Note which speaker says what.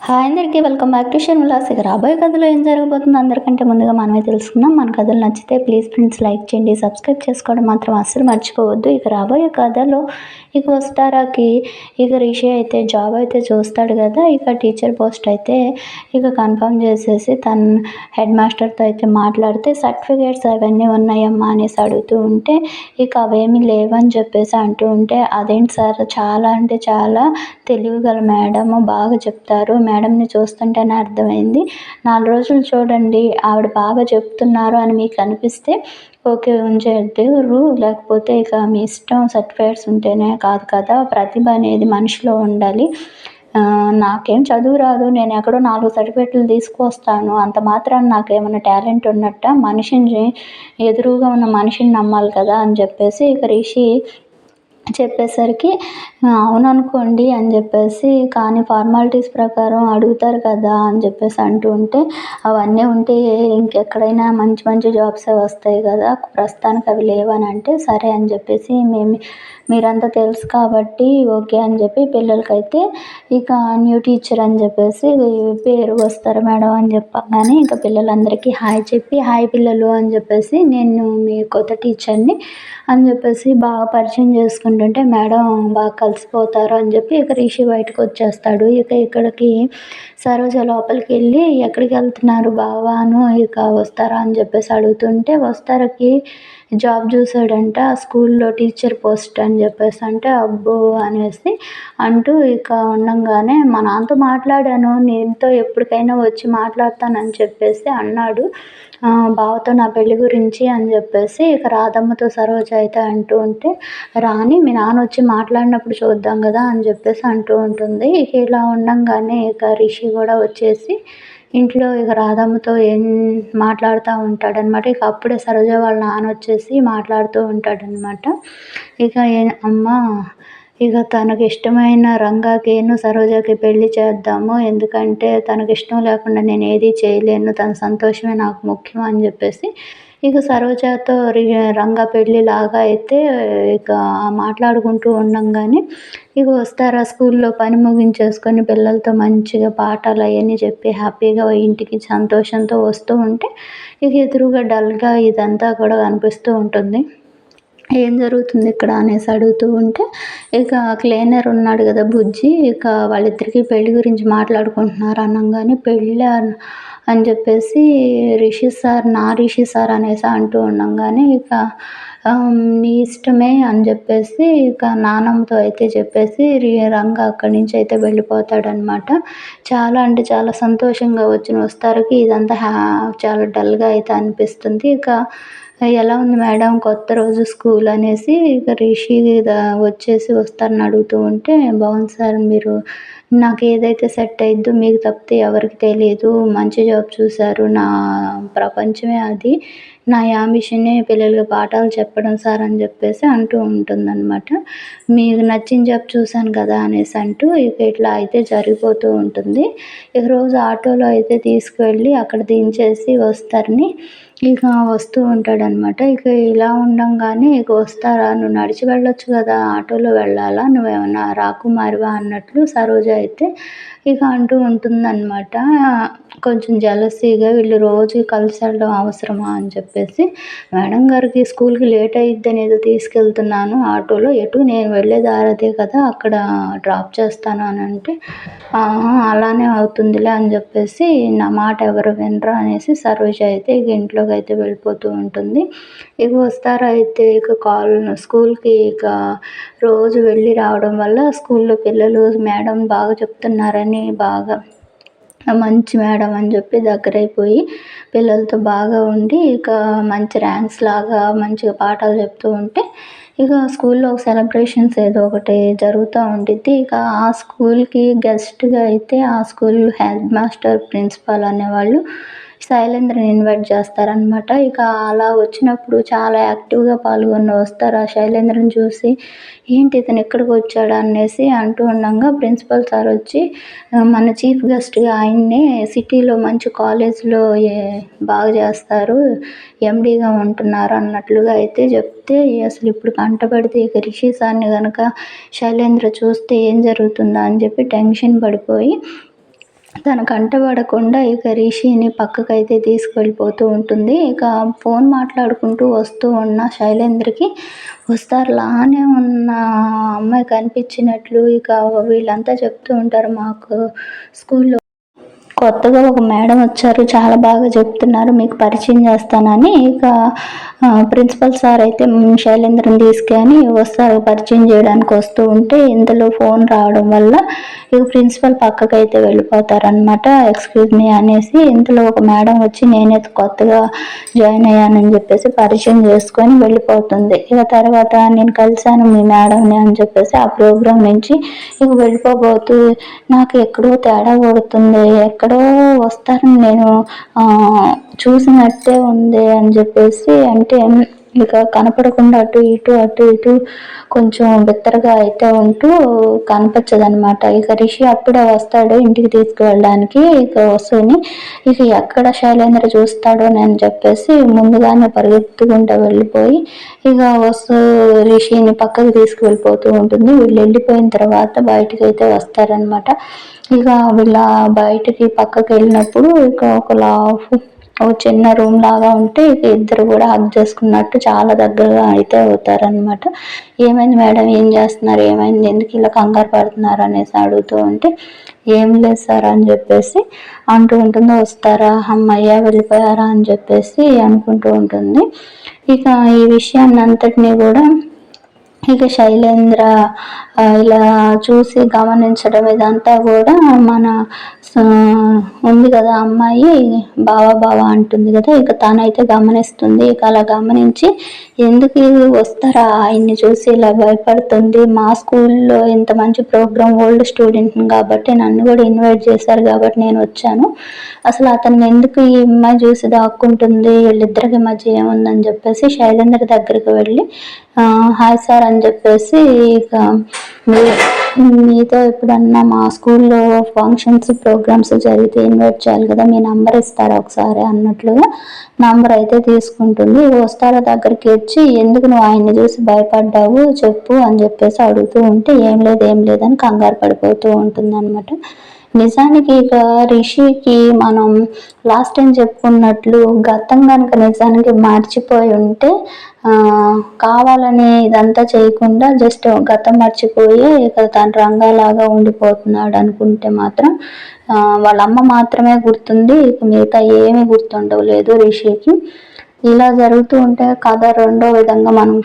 Speaker 1: Hi అందరికీ welcome back to షర్మిలాస్ ఇక రాబోయే కథలో ఏం జరగబోతుందో అందరికంటే ముందుగా మనమే తెలుసుకుందాం. మన కథలు నచ్చితే ప్లీజ్ ఫ్రెండ్స్ లైక్ చేయండి సబ్స్క్రైబ్ చేసుకోవడం మాత్రం అస్సలు మర్చిపోవద్దు. ఇక రాబోయే కథలో ఇక వస్తారాకి ఇక రిషి అయితే జాబ్ అయితే చూస్తాడు కదా ఇక టీచర్ పోస్ట్ అయితే ఇక కన్ఫర్మ్ చేసేసి తన హెడ్ మాస్టర్తో అయితే మాట్లాడితే సర్టిఫికేట్స్ అవన్నీ ఉన్నాయమ్మా అనేసి అడుగుతూ ఉంటే ఇక అవేమీ లేవని చెప్పేసి అంటూ ఉంటే అదేంటి సార్ చాలా అంటే చాలా తెలివిగల మేడం బాగా చెప్తారు మేడంని చూస్తుంటేనే అర్థమైంది. నాలుగు రోజులు చూడండి ఆవిడ బాగా చెప్తున్నారు అని మీకు అనిపిస్తే ఓకే ఉంచేద్దరు లేకపోతే ఇక మీ ఇష్టం సర్టిఫికేట్స్ ఉంటేనే కాదు కదా ప్రతిభ అనేది మనిషిలో ఉండాలి. నాకేం చదువు రాదు నేను ఎక్కడో నాలుగు సర్టిఫికెట్లు తీసుకొస్తాను. అంత మాత్రాన నాకేమైనా టాలెంట్ ఉన్నట్ట? మనిషిని ఎదురుగా ఉన్న మనిషిని నమ్మాలి కదా అని చెప్పేసి ఇక రిషి చెప్పేసరికి అవుననుకోండి అని చెప్పేసి కానీ ఫార్మాలిటీస్ ప్రకారం అడుగుతారు కదా అని చెప్పేసి అంటూ ఉంటే అవన్నీ ఉంటే ఇంకెక్కడైనా మంచి మంచి జాబ్సే వస్తాయి కదా ప్రస్తుతానికి అవి లేవని అంటే సరే అని చెప్పేసి మేము మీరంతా తెలుసు కాబట్టి ఓకే అని చెప్పి పిల్లలకైతే ఇక న్యూ టీచర్ అని చెప్పేసి పేరు వస్తారు మేడం అని చెప్పగానే ఇంకా పిల్లలందరికీ హాయ్ చెప్పి హాయ్ పిల్లలు అని చెప్పేసి నేను మీ కొత్త టీచర్ని అని చెప్పేసి బాగా పరిచయం చేసుకుంటాను ఉంటుంటే మేడం బాగా కలిసిపోతారు అని చెప్పి ఇక రిషి బయటకు వచ్చేస్తాడు. ఇక ఇక్కడికి సరోజ లోపలికి వెళ్ళి ఎక్కడికి వెళ్తున్నారు బావాను? ఇక వస్తారా? అని చెప్పేసి అడుగుతుంటే వస్తారకి జాబ్ చూసాడంట స్కూల్లో టీచర్ పోస్ట్ అని చెప్పేసి అంటే అబ్బో అనేసి అంటూ ఇక ఉండంగానే మా నాన్నతో మాట్లాడాను నేనుతో ఎప్పటికైనా వచ్చి మాట్లాడతానని చెప్పేసి అన్నాడు. బావతో నా పెళ్ళి గురించి అని చెప్పేసి ఇక రాధమ్మతో సరోజ అయితే అంటూ ఉంటే రాని మీ నాన్న వచ్చి మాట్లాడినప్పుడు చూద్దాం కదా అని చెప్పేసి అంటూ ఉంటుంది. ఇక ఇలా ఉండంగానే ఇక రిషి కూడా వచ్చేసి ఇంట్లో ఇక రాధమ్మతో ఏం మాట్లాడుతూ ఉంటాడనమాట. ఇక అప్పుడే సరోజ వాళ్ళ నాన్న వచ్చేసి మాట్లాడుతూ ఉంటాడనమాట. ఇక అమ్మ ఇక తనకి ఇష్టమైన రంగాకేను సరోజకి పెళ్ళి చేద్దాము. ఎందుకంటే తనకి ఇష్టం లేకుండా నేను ఏది చేయలేను. తన సంతోషమే నాకు ముఖ్యం అని చెప్పేసి ఇక సరోజతో రంగా పెళ్ళిలాగా అయితే ఇక మాట్లాడుకుంటూ ఉండంగానే ఇక వస్తారా స్కూల్లో పని ముగించేసుకొని పిల్లలతో మంచిగా పాఠాలు అవన్నీ చెప్పి హ్యాపీగా ఇంటికి సంతోషంతో వస్తూ ఉంటే ఇక ఎదురుగా డల్గా ఇదంతా కూడా కనిపిస్తూ ఉంటుంది. ఏం జరుగుతుంది ఇక్కడ అనేసి అడుగుతూ ఉంటే ఇక క్లీనర్ ఉన్నాడు కదా బుజ్జి ఇక వాళ్ళిద్దరికీ పెళ్ళి గురించి మాట్లాడుకుంటున్నారు అనగానే పెళ్ళి అని చెప్పేసి రిషి సార్ నా రిషి సార్ అనేసి అంటూ ఉండంగానే ఇక నీ ఇష్టమే అని చెప్పేసి ఇక నానంతో అయితే చెప్పేసి రంగ అక్కడి నుంచి అయితే వెళ్ళిపోతాడనమాట చాలా అంటే చాలా సంతోషంగా వచ్చిన వస్తారకి ఇదంతా హ్యా చాలా డల్గా అయితే అనిపిస్తుంది. ఇక ఎలా ఉంది మేడం? కొత్త రోజు స్కూల్ అనేసి ఇక రిషి వచ్చేసి వస్తారని అడుగుతూ ఉంటే బాగుంది సార్ మీరు నాకు ఏదైతే సెట్ అయిద్దో మీకు తప్పితే ఎవరికి తెలియదు మంచి జాబ్ చూశారు. నా ప్రపంచమే అది. నా యాంబిషనే పిల్లలకి పాఠాలు చెప్పడం సార్ అని చెప్పేసి అంటూ ఉంటుందన్నమాట. మీకు నచ్చిన జాబ్ చూశాను కదా అనేసి అంటూ ఇక ఇట్లా అయితే జరిగిపోతూ ఉంటుంది. ఇక రోజు ఆటోలో అయితే తీసుకువెళ్ళి అక్కడ దించేసి వస్తారని ఇక వస్తూ ఉంటాడనమాట ఇక ఇలా ఉండంగానే ఇక వస్తారా? నువ్వు నడిచి వెళ్ళొచ్చు కదా ఆటోలో వెళ్ళాలా? నువ్వేమన్నా రాకుమారివా అన్నట్లు సరోజ అయితే ఇక అంటూ ఉంటుందన్నమాట. కొంచెం జలసీగా వీళ్ళు రోజు కలిసి వెళ్ళడం అవసరమా అని చెప్పి. చెప్పేసి మేడం గారికి స్కూల్కి లేట్ అయిద్దని ఏదో తీసుకెళ్తున్నాను ఆటోలో. ఎటు? నేను వెళ్ళే దారదే కదా అక్కడ డ్రాప్ చేస్తాను అని అంటే అలానే అవుతుందిలే అని చెప్పేసి నా మాట ఎవరు వినరు అనేసి సరోజ అయితే ఇక ఇంట్లోకి అయితే వెళ్ళిపోతూ ఉంటుంది. ఇక వస్తారా అయితే ఇక కాల్ స్కూల్కి ఇక రోజు వెళ్ళి రావడం వల్ల స్కూల్లో పిల్లలు మేడం బాగా చెప్తున్నారని బాగా మంచి మేడం అని చెప్పి దగ్గరైపోయి పిల్లలతో బాగా ఉండి ఇక మంచి ర్యాంక్స్ లాగా మంచిగా పాఠాలు చెప్తూ ఉంటే ఇక స్కూల్లో సెలబ్రేషన్స్ ఏదో ఒకటి జరుగుతూ ఉండిద్ది. ఇక ఆ స్కూల్కి గెస్ట్గా అయితే ఆ స్కూల్ హెడ్ మాస్టర్ ప్రిన్సిపాల్ అనేవాళ్ళు శైలేంద్రని ఇన్వైట్ చేస్తారనమాట ఇక అలా వచ్చినప్పుడు చాలా యాక్టివ్గా పాల్గొని వస్తారు. ఆ శైలేంద్రని చూసి ఏంటి ఇతను ఎక్కడికి వచ్చాడు అనేసి అంటూ ఉండగా ప్రిన్సిపల్ సార్ వచ్చి మన చీఫ్ గెస్ట్గా ఆయన్నే సిటీలో మంచి కాలేజ్లో బాగా చేస్తారు ఎండీగా ఉంటున్నారు అన్నట్లుగా అయితే చెప్తే అసలు ఇప్పుడు కంటపడితే ఇక రిషి సార్ని కనుక శైలేంద్ర చూస్తే ఏం జరుగుతుందా? అని చెప్పి టెన్షన్ పడిపోయి తన కంట పడకుండా ఇక రిషిని పక్కకైతే తీసుకెళ్ళిపోతూ ఉంటుంది. ఇక ఫోన్ మాట్లాడుకుంటూ వస్తూ ఉన్న శైలేంద్రకి వస్తారులానే ఉన్న అమ్మాయి కనిపించినట్లు ఇక వీళ్ళంతా చెప్తూ ఉంటారు మాకు స్కూల్లో. కొత్తగా ఒక మేడం వచ్చారు చాలా బాగా చెప్తున్నారు మీకు పరిచయం చేస్తానని. ఇక ప్రిన్సిపల్ సార్ అయితే శైలేంద్రని తీసుకొని వస్తారు పరిచయం చేయడానికి వస్తూ ఉంటే ఇందులో ఫోన్ రావడం వల్ల ఇక ప్రిన్సిపల్ పక్కకి అయితే వెళ్ళిపోతారనమాట ఎక్స్క్యూజ్ మీ అనేసి ఇందులో ఒక మేడం వచ్చి నేనైతే కొత్తగా జాయిన్ అయ్యానని చెప్పేసి పరిచయం చేసుకొని వెళ్ళిపోతుంది. ఇక తర్వాత నేను కలిశాను మీ మేడంని అని చెప్పేసి ఆ ప్రోగ్రాం నుంచి ఇక వెళ్ళిపోబోతూ నాకు ఎక్కడో తేడా కొడుతుంది ఎక్కడ వస్తారని నేను చూసినట్టే ఉంది అని చెప్పేసి అంటే ఇక కనపడకుండా అటు ఇటు అటు ఇటు కొంచెం బిత్తరగా అయితే ఉంటూ కనిపించదనమాట ఇక రిషి అప్పుడే వస్తాడు ఇంటికి తీసుకువెళ్ళడానికి. ఇక వసుని ఇక ఎక్కడ శైలేంద్ర చూస్తాడో అని చెప్పేసి ముందుగానే పరిగెత్తుకుంటూ వెళ్ళిపోయి ఇక వసు రిషిని పక్కకి తీసుకువెళ్ళిపోతూ ఉంటుంది. వీళ్ళు వెళ్ళిపోయిన తర్వాత బయటకు అయితే వస్తారనమాట ఇక వీళ్ళ బయటికి పక్కకి వెళ్ళినప్పుడు ఇక ఒక లాఫ్ ఒక చిన్న రూమ్ లాగా ఉంటే ఇద్దరు కూడా హగ్ చేసుకున్నట్టు చాలా దగ్గరగా అయితే అవుతారనమాట ఏమైంది మేడం? ఏం చేస్తున్నారు? ఏమైంది? ఎందుకు ఇలా కంగారు పడుతున్నారు అనేసి అడుగుతూ ఉంటే ఏం లేదు సార్ అని చెప్పేసి అంటూ ఉంటుంది. వస్తారా? అమ్మయ్య వెళ్ళిపోయారా? అని చెప్పేసి అనుకుంటూ ఉంటుంది. ఇక ఈ విషయాన్ని అంతటినీ కూడా ఇక శైలేంద్ర ఇలా చూసి గమనించడం ఇదంతా కూడా మన ఉంది కదా అమ్మాయి బావ బావ అంటుంది కదా. ఇక తనైతే గమనిస్తుంది. ఇక అలా గమనించి ఎందుకు వస్తారా? ఆయన్ని చూసి ఇలా భయపడుతుంది. మా స్కూల్లో ఇంత మంచి ప్రోగ్రామ్ ఓల్డ్ స్టూడెంట్ కాబట్టి నన్ను కూడా ఇన్వైట్ చేశారు కాబట్టి నేను వచ్చాను. అసలు అతన్ని ఎందుకు ఈ అమ్మాయి చూసి దాక్కుంటుంది? వీళ్ళిద్దరికి మధ్య ఏముందని చెప్పేసి శైలేంద్ర దగ్గరికి వెళ్ళి హాయ్ సార్ అని చెప్పేసి ఇక మీతో ఎప్పుడన్నా మా స్కూల్లో ఫంక్షన్స్ ప్రోగ్రామ్స్ జరిగితే ఇన్వైట్ చేయాలి కదా మీ నంబర్ ఇస్తారా ఒకసారి అన్నట్లుగా నంబర్ అయితే తీసుకుంటుంది. వస్తారా దగ్గరికి వచ్చి ఎందుకు నువ్వు ఆయన్ని చూసి భయపడ్డావు? చెప్పు అని చెప్పేసి అడుగుతూ ఉంటే ఏం లేదు ఏం లేదని కంగారు పడిపోతూ ఉంటుంది అనమాట నిజానికి ఇక రిషికి మనం లాస్ట్ టైం చెప్పుకున్నట్లు గతం కనుక నిజానికి మర్చిపోయి ఉంటే కావాలని ఇదంతా చేయకుండా జస్ట్ గతం మర్చిపోయి ఇక తన రంగాలాగా ఉండిపోతున్నాడు అనుకుంటే మాత్రం వాళ్ళ అమ్మ మాత్రమే గుర్తుంది. ఇక మిగతా ఏమీ గుర్తుండవు లేదు రిషికి. ఇలా జరుగుతూ ఉంటే కథ రెండో విధంగా మనం